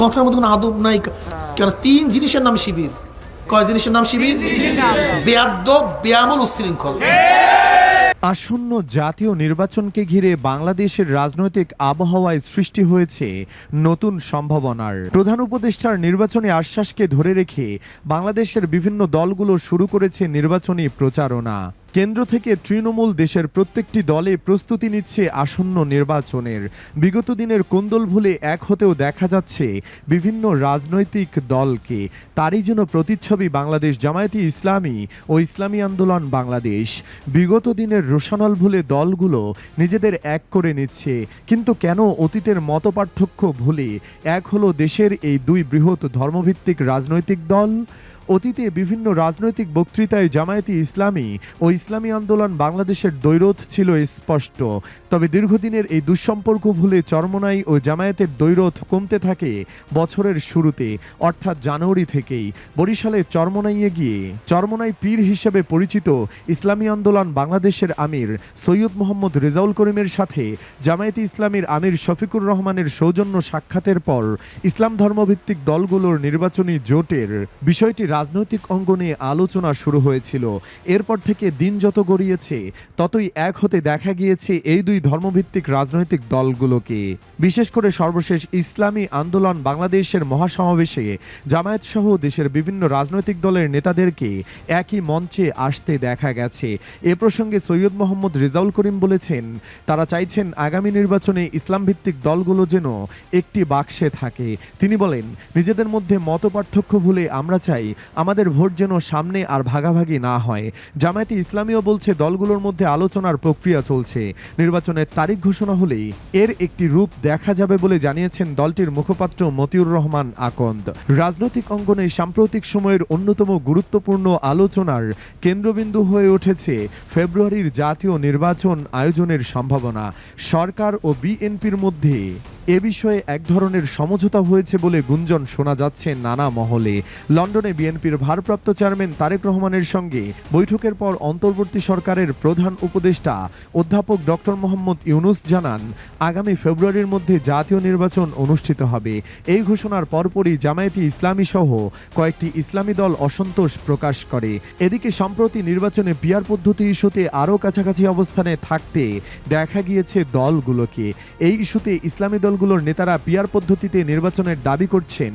কথার মধ্যে কোনো আদব নাই। কেন? তিন জিনিসের নাম শিবির। কয় জিনিসের নাম শিবির? বেয়াদ্দ বেয়ামল উশৃঙ্খল। আসন্ন জাতীয় নির্বাচনকে ঘিরে বাংলাদেশের রাজনৈতিক আবহাওয়ায় সৃষ্টি হয়েছে নতুন সম্ভাবনার। প্রধান উপদেষ্টার নির্বাচনী আশ্বাসকে ধরে রেখে বাংলাদেশের বিভিন্ন দলগুলো শুরু করেছে নির্বাচনী প্রচারণা। কেন্দ্র থেকে তৃণমূল দেশের প্রত্যেকটি দলে প্রস্তুতি নিচ্ছে আসন্ন নির্বাচনের। বিগত দিনের কোন্দল ভুলে এক হতেও দেখা যাচ্ছে বিভিন্ন রাজনৈতিক দলকে। তারই যেন প্রতিচ্ছবি বাংলাদেশ জামায়াতি ইসলামী ও ইসলামী আন্দোলন বাংলাদেশ। বিগত দিনের রোশানল ভুলে দলগুলো নিজেদের এক করে নিচ্ছে। কিন্তু কেন অতীতের মতপার্থক্য ভুলে এক হলো দেশের এই দুই বৃহৎ ধর্মভিত্তিক রাজনৈতিক দল? অতীতে বিভিন্ন রাজনৈতিক বক্তৃতায় জামায়াতি ইসলামী ও ইসলামী আন্দোলন বাংলাদেশের দৈরথ ছিল স্পষ্ট। তবে দীর্ঘদিনের এই দুঃসম্পর্ক ভুলে চরমনাই ও জামায়াতের দৈরথ কমতে থাকে বছরের শুরুতে, অর্থাৎ জানুয়ারি থেকেই। বরিশালে চরমনাইয়ে গিয়ে, চরমনাই পীর হিসেবে পরিচিত ইসলামী আন্দোলন বাংলাদেশের আমির সৈয়দ মোহাম্মদ রেজাউল করিমের সাথে জামায়াতে ইসলামীর আমির শফিকুর রহমানের সৌজন্য সাক্ষাতের পর ইসলাম ধর্মভিত্তিক দলগুলোর নির্বাচনী জোটের বিষয়টি রাজনৈতিক অঙ্গনে আলোচনা শুরু হয়েছিল। এরপর থেকে দিন যত গড়িয়েছে, ততই এক হতে দেখা গিয়েছে এই দুই ধর্মভিত্তিক রাজনৈতিক দলগুলোকে। বিশেষ করে সর্বশেষ ইসলামী আন্দোলন বাংলাদেশের মহাসমাবেশে জামায়াত সহ দেশের বিভিন্ন রাজনৈতিক দলের নেতাদেরকে একই মঞ্চে আসতে দেখা গেছে। এ প্রসঙ্গে সৈয়দ মোহাম্মদ রেজাউল করিম বলেছেন, তারা চাইছেন আগামী নির্বাচনে ইসলাম ভিত্তিক দলগুলো যেন একটি বাক্সে থাকে। তিনি বলেন, নিজেদের মধ্যে মত পার্থক্য ভুলে আমরা চাই আমাদের ভোট যেন সামনে আর ভাগাভাগি না হয়। জামায়াতে ইসলামীও বলছে দলগুলোর মধ্যে আলোচনার প্রক্রিয়া চলছে। নির্বাচনের তারিখ ঘোষণা হলেই এর একটি রূপ দেখা যাবে বলে জানিয়েছেন দলটির মুখপাত্র মতিউর রহমান আকন্দ। রাজনৈতিক অঙ্গনে সাম্প্রতিক সময়ের অন্যতম গুরুত্বপূর্ণ আলোচনার কেন্দ্রবিন্দু হয়ে উঠেছে ফেব্রুয়ারির জাতীয় নির্বাচন আয়োজনের সম্ভাবনা। সরকার ও বিএনপির মধ্যে এ বিষয়ে এক ধরনের সমঝোতা হয়েছে বলে গুঞ্জন শোনা যাচ্ছে নানা মহলে। লন্ডনে বিএনপির ভারপ্রাপ্ত চেয়ারম্যান তারেক রহমানের সঙ্গে বৈঠকের পর অন্তর্বর্তী সরকারের প্রধান উপদেষ্টা অধ্যাপক ডক্টর মোহাম্মদ ইউনুস জানান, আগামী ফেব্রুয়ারির মধ্যে জাতীয় নির্বাচন অনুষ্ঠিত হবে। এই ঘোষণার পরপরই জামায়াতি ইসলামী সহ কয়েকটি ইসলামী দল অসন্তোষ প্রকাশ করে। এদিকে সম্প্রতি নির্বাচনে পিয়ার পদ্ধতি ইস্যুতে আরও কাছাকাছি অবস্থানে থাকতে দেখা গিয়েছে দলগুলোকে। এই ইস্যুতে ইসলামী দলগুলোর নেতারা পিয়ার পদ্ধতিতে নির্বাচনের দাবি করছেন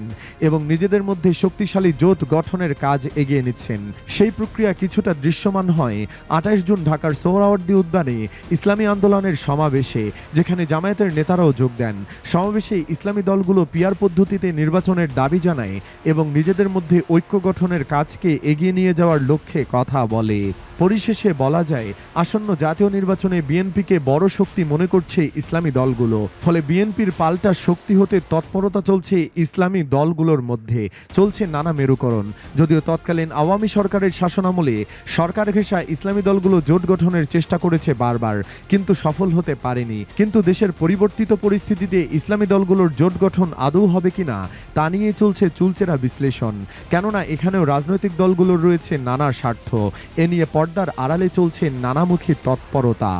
এবং নিজেদের মধ্যে শক্তিশালী জোট গঠনের কাজ এগিয়ে নিচ্ছেন। সেই প্রক্রিয়া কিছুটা দৃশ্যমান হয় আঠাশ জুন ঢাকার সোহরাওয়ার্দী উদ্যানে ইসলামী আন্দোলনের সমাবেশে, যেখানে জামায়াতের নেতারাও যোগ দেন। সমাবেশে ইসলামী দলগুলো পিয়ার পদ্ধতিতে নির্বাচনের দাবি জানায় এবং নিজেদের মধ্যে ঐক্য গঠনের কাজকে এগিয়ে নিয়ে যাওয়ার লক্ষ্যে কথা বলে। পরিশেষে বলা যায়, আসন্ন জাতীয় নির্বাচনে বিএনপিকে বড় শক্তি মনে করছে ইসলামী দলগুলো। ফলে বিএনপির পাল্টা শক্তি হতে তৎপরতা চলছে ইসলামী দলগুলোর মধ্যে। চলছে নানা মেরুকরণ। যদিও তৎকালীন আওয়ামী সরকারের শাসনামলে সরকার ঘেঁষা ইসলামী দলগুলো জোট গঠনের চেষ্টা করেছে বারবার, কিন্তু সফল হতে পারেনি। কিন্তু দেশের পরিবর্তিত পরিস্থিতিতে ইসলামী দলগুলোর জোট গঠন আদৌ হবে কিনা, তা নিয়ে চলছে চুলচেরা বিশ্লেষণ। কেননা এখানেও রাজনৈতিক দলগুলোর রয়েছে নানা স্বার্থ। এ নিয়ে পর্দার আড়ালে চলছে নানামুখী তৎপরতা।